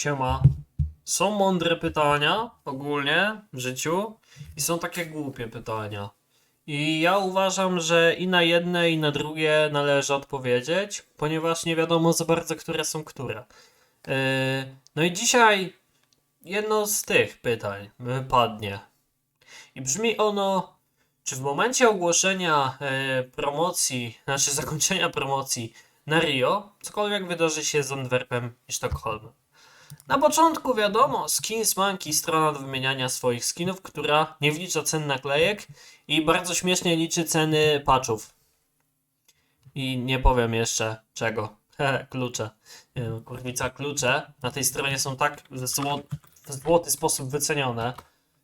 Siema. Są mądre pytania ogólnie w życiu i są takie głupie pytania. I ja uważam, że i na jedne, i na drugie należy odpowiedzieć, ponieważ nie wiadomo za bardzo, które są które. Yy, no i dzisiaj jedno z tych pytań padnie. I brzmi ono, czy w momencie ogłoszenia e, promocji, znaczy zakończenia promocji na Rio, cokolwiek wydarzy się z Antwerpem i Sztokholmem? Na początku wiadomo, Skins Monkey strona do wymieniania swoich skinów, która nie wlicza cen naklejek i bardzo śmiesznie liczy ceny patchów. I nie powiem jeszcze czego. Hehe, klucze. Kurwica, klucze na tej stronie są tak w zło- w złoty sposób wycenione.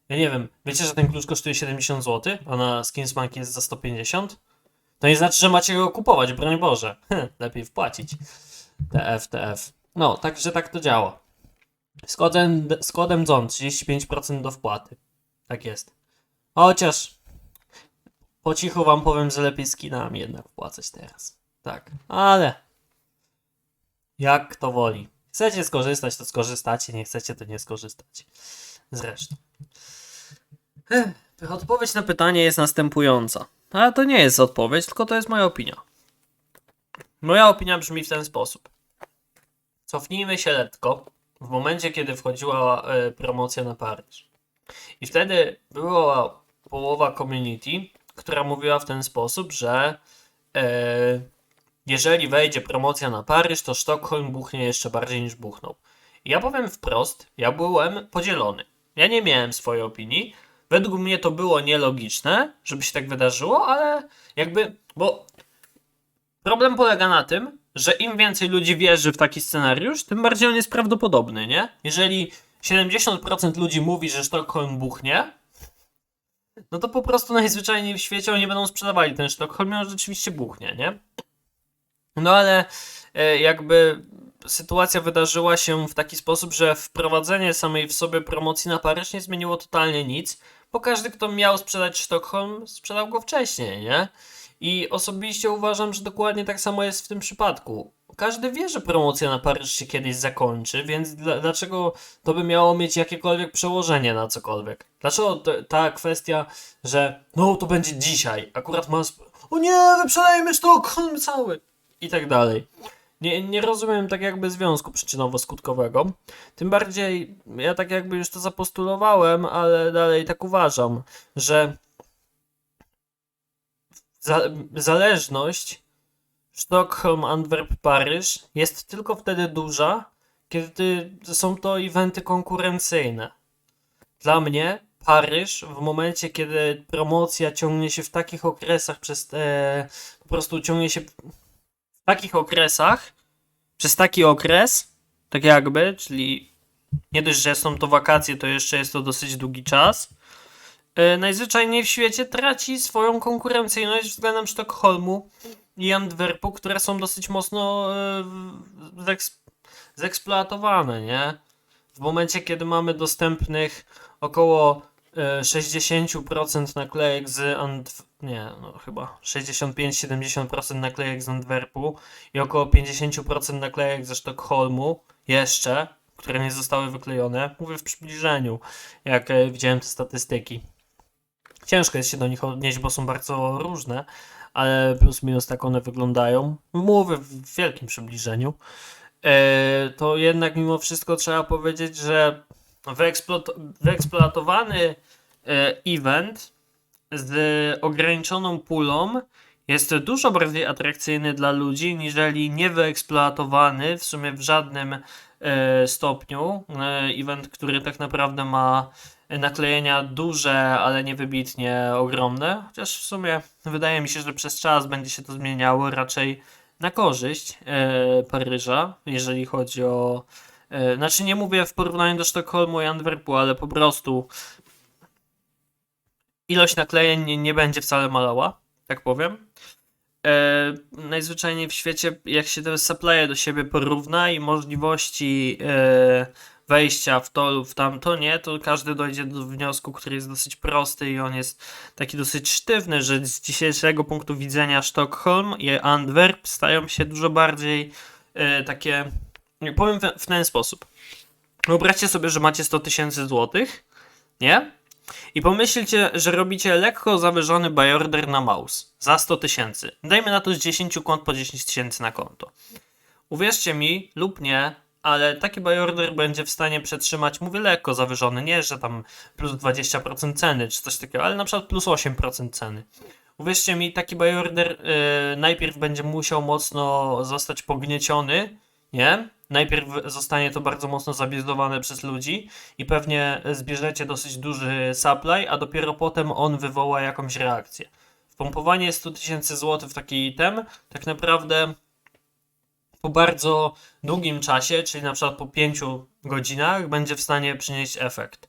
Ja nie wiem, wiecie, że ten klucz kosztuje 70 zł, a na Skins Monkey jest za 150? To nie znaczy, że macie go kupować, broń Boże. Lepiej wpłacić. TF, TF. No, także tak to działa. Z kodem, z kodem ZON 35% do wpłaty. Tak jest. Chociaż po cichu wam powiem, że lepiej skinami jednak wpłacać teraz. Tak, ale jak kto woli. Chcecie skorzystać, to skorzystacie, nie chcecie, to nie skorzystacie. Zresztą. Odpowiedź na pytanie jest następująca. Ale to nie jest odpowiedź, tylko to jest moja opinia. Moja opinia brzmi w ten sposób. Cofnijmy się letko w momencie, kiedy wchodziła e, promocja na Paryż. I wtedy była połowa community, która mówiła w ten sposób, że e, jeżeli wejdzie promocja na Paryż, to Sztokholm buchnie jeszcze bardziej niż buchnął. I ja powiem wprost, ja byłem podzielony. Ja nie miałem swojej opinii. Według mnie to było nielogiczne, żeby się tak wydarzyło, ale jakby, bo problem polega na tym, że im więcej ludzi wierzy w taki scenariusz, tym bardziej on jest prawdopodobny, nie? Jeżeli 70% ludzi mówi, że Sztokholm buchnie, no to po prostu najzwyczajniej w świecie oni będą sprzedawali ten Sztokholm on rzeczywiście buchnie, nie? No ale e, jakby sytuacja wydarzyła się w taki sposób, że wprowadzenie samej w sobie promocji na Paryż nie zmieniło totalnie nic, bo każdy, kto miał sprzedać Sztokholm, sprzedał go wcześniej, nie? I osobiście uważam, że dokładnie tak samo jest w tym przypadku. Każdy wie, że promocja na Paryż się kiedyś zakończy, więc dla, dlaczego to by miało mieć jakiekolwiek przełożenie na cokolwiek? Dlaczego ta kwestia, że no to będzie dzisiaj, akurat ma. O nie, wyprzedajmy Sztokholm cały! I tak dalej. Nie, nie rozumiem tak jakby związku przyczynowo-skutkowego. Tym bardziej ja tak jakby już to zapostulowałem, ale dalej tak uważam, że zależność Sztokholm, Antwerp, Paryż jest tylko wtedy duża, kiedy są to eventy konkurencyjne. Dla mnie Paryż w momencie, kiedy promocja ciągnie się w takich okresach przez te, po prostu ciągnie się w takich okresach, przez taki okres, tak jakby, czyli nie dość, że są to wakacje, to jeszcze jest to dosyć długi czas, e, najzwyczajniej w świecie traci swoją konkurencyjność względem Sztokholmu i Antwerpu, które są dosyć mocno e, zeks- zeksploatowane, nie? W momencie, kiedy mamy dostępnych około e, 60% naklejek z Antw... nie, no chyba 65-70% naklejek z Antwerpu i około 50% naklejek ze Sztokholmu jeszcze, które nie zostały wyklejone. Mówię w przybliżeniu, jak e, widziałem te statystyki. Ciężko jest się do nich odnieść, bo są bardzo różne, ale plus minus tak one wyglądają. Mówię w wielkim przybliżeniu. E, to jednak mimo wszystko trzeba powiedzieć, że wyeksploat- wyeksploatowany e, event z ograniczoną pulą jest dużo bardziej atrakcyjny dla ludzi, niżeli niewyeksploatowany w sumie w żadnym e, stopniu event, który tak naprawdę ma naklejenia duże, ale niewybitnie ogromne. Chociaż w sumie wydaje mi się, że przez czas będzie się to zmieniało raczej na korzyść e, Paryża, jeżeli chodzi o. E, znaczy, nie mówię w porównaniu do Sztokholmu i Antwerpu, ale po prostu ilość naklejeń nie, nie będzie wcale malała, tak powiem. E, najzwyczajniej w świecie, jak się te supply'e do siebie porówna i możliwości e, wejścia w to lub w tamto nie, to każdy dojdzie do wniosku, który jest dosyć prosty i on jest taki dosyć sztywny, że z dzisiejszego punktu widzenia Sztokholm i Antwerp stają się dużo bardziej e, takie, powiem w- w ten sposób. Wyobraźcie sobie, że macie 100 tysięcy złotych, nie? I pomyślcie, że robicie lekko zawyżony buy order na mouse za 100 tysięcy. Dajmy na to z 10 kont po 10 tysięcy na konto. Uwierzcie mi lub nie, ale taki buy order będzie w stanie przetrzymać, mówię lekko zawyżony, nie, że tam plus 20% ceny czy coś takiego, ale na przykład plus 8% ceny. Uwierzcie mi, taki buy order yy, najpierw będzie musiał mocno zostać pognieciony, nie? Najpierw zostanie to bardzo mocno zabizowane przez ludzi i pewnie zbierzecie dosyć duży supply, a dopiero potem on wywoła jakąś reakcję. Wpompowanie 100 tysięcy złotych w taki item tak naprawdę po bardzo długim czasie, czyli na przykład po 5 godzinach, będzie w stanie przynieść efekt.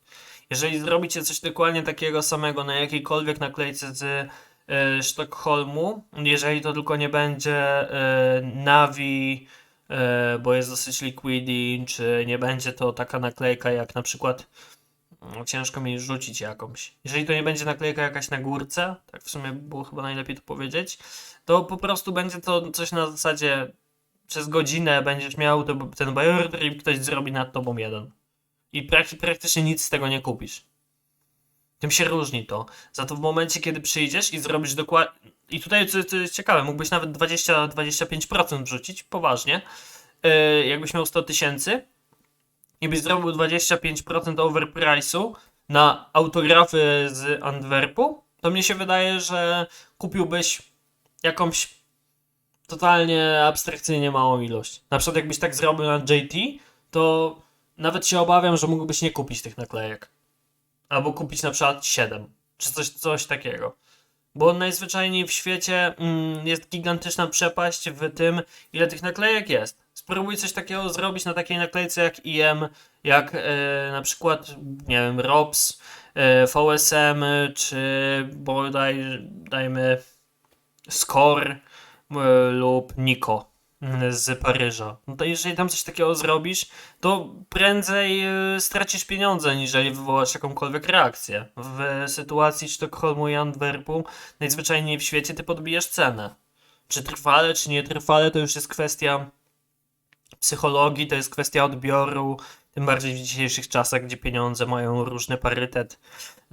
Jeżeli zrobicie coś dokładnie takiego samego na jakiejkolwiek naklejce z e, Sztokholmu, jeżeli to tylko nie będzie e, Navi, e, bo jest dosyć liquidy, czy nie będzie to taka naklejka jak na przykład no, ciężko mi rzucić jakąś. Jeżeli to nie będzie naklejka jakaś na górce, tak w sumie było chyba najlepiej to powiedzieć, to po prostu będzie to coś na zasadzie przez godzinę będziesz miał ten buy i ktoś zrobi nad tobą jeden. I prak praktycznie nic z tego nie kupisz. Tym się różni to. Za to w momencie, kiedy przyjdziesz i zrobisz dokładnie. I tutaj, co, co jest ciekawe, mógłbyś nawet 20-25% wrzucić, poważnie. Yy, jakbyś miał 100 tysięcy i byś zrobił 25% overprice'u na autografy z Antwerpu, to mnie się wydaje, że kupiłbyś jakąś totalnie abstrakcyjnie małą ilość. Na przykład jakbyś tak zrobił na JT, to nawet się obawiam, że mógłbyś nie kupić tych naklejek. Albo kupić na przykład 7, czy coś, coś takiego. Bo najzwyczajniej w świecie mm, jest gigantyczna przepaść w tym, ile tych naklejek jest. Spróbuj coś takiego zrobić na takiej naklejce jak IM, jak e, na przykład, nie wiem, ROPS, e, VSM, czy bodaj, dajmy, Score lub Niko mm, z Paryża. No to jeżeli tam coś takiego zrobisz, to prędzej e, stracisz pieniądze, niżeli wywołasz jakąkolwiek reakcję. W sytuacji Sztokholmu i Antwerpu, najzwyczajniej w świecie, ty podbijasz cenę. Czy trwale, czy nie trwale, to już jest kwestia psychologii, to jest kwestia odbioru, tym bardziej w dzisiejszych czasach, gdzie pieniądze mają różny parytet.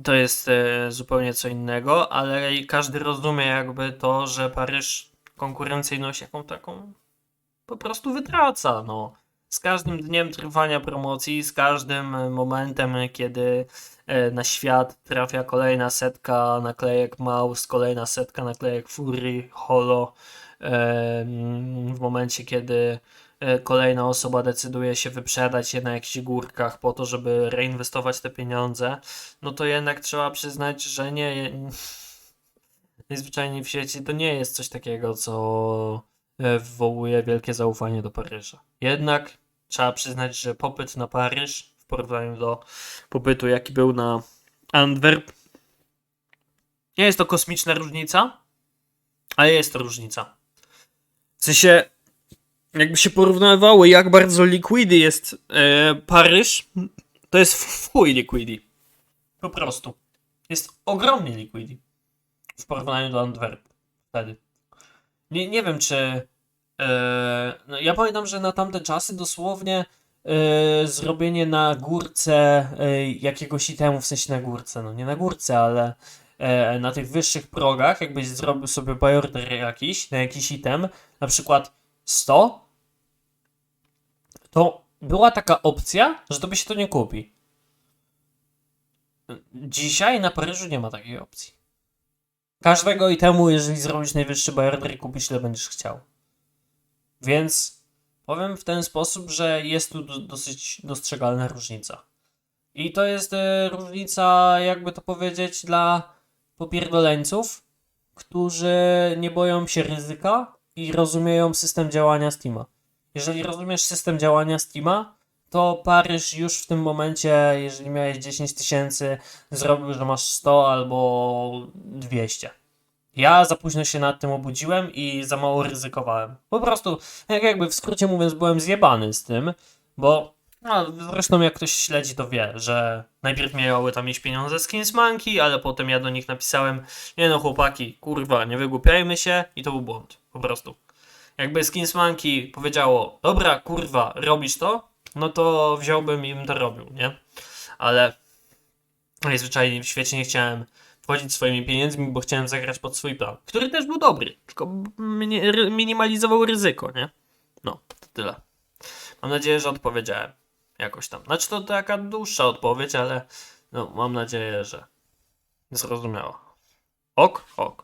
To jest e, zupełnie co innego, ale każdy rozumie jakby to, że Paryż konkurencyjność jaką taką po prostu wytraca, no. Z każdym dniem trwania promocji, z każdym momentem, kiedy e, na świat trafia kolejna setka naklejek Mouse, kolejna setka naklejek Fury, Holo, e, w momencie, kiedy e, kolejna osoba decyduje się wyprzedać je na jakichś górkach po to, żeby reinwestować te pieniądze, no to jednak trzeba przyznać, że nie. Najzwyczajniej w świecie to nie jest coś takiego, co e, wywołuje wielkie zaufanie do Paryża. Jednak trzeba przyznać, że popyt na Paryż w porównaniu do popytu, jaki był na Antwerp, nie jest to kosmiczna różnica, ale jest to różnica. W sensie, jakby się porównywały, jak bardzo liquidy jest e, Paryż, to jest w liquidy. Po prostu. Jest ogromnie liquidy w porównaniu do Antwerpu wtedy. Nie, nie wiem, czy. e, no ja pamiętam, że na tamte czasy dosłownie e, zrobienie na górce e, jakiegoś itemu, w sensie na górce, no nie na górce, ale na tych wyższych progach, jakbyś zrobił sobie buy order jakiś, na jakiś item, na przykład 100, to była taka opcja, że tobie się to nie kupi. Dzisiaj na Paryżu nie ma takiej opcji. Każdego itemu, jeżeli zrobisz najwyższy buy order, kupisz ile będziesz chciał. Więc powiem w ten sposób, że jest tu do, dosyć dostrzegalna różnica. I to jest e, różnica, jakby to powiedzieć, dla popierdoleńców, którzy nie boją się ryzyka i rozumieją system działania Steama. Jeżeli rozumiesz system działania Steama, to Paryż już w tym momencie, jeżeli miałeś 10 tysięcy, zrobił, że masz 100 albo 200. Ja za późno się nad tym obudziłem i za mało ryzykowałem. Po prostu, jak jakby w skrócie mówiąc, byłem zjebany z tym, bo no, zresztą jak ktoś śledzi, to wie, że najpierw miały tam mieć pieniądze z Kings Monkey, ale potem ja do nich napisałem, nie no chłopaki, kurwa, nie wygłupiajmy się i to był błąd, po prostu. Jakby Skins Monkey powiedziało, dobra, kurwa, robisz to, no to wziąłbym i bym to robił, nie? Ale najzwyczajniej w świecie nie chciałem wchodzić swoimi pieniędzmi, bo chciałem zagrać pod swój plan, który też był dobry, tylko minimalizował ryzyko, nie? No, to tyle. Mam nadzieję, że odpowiedziałem jakoś tam. Znaczy to taka dłuższa odpowiedź, ale no, mam nadzieję, że zrozumiała. Ok, ok.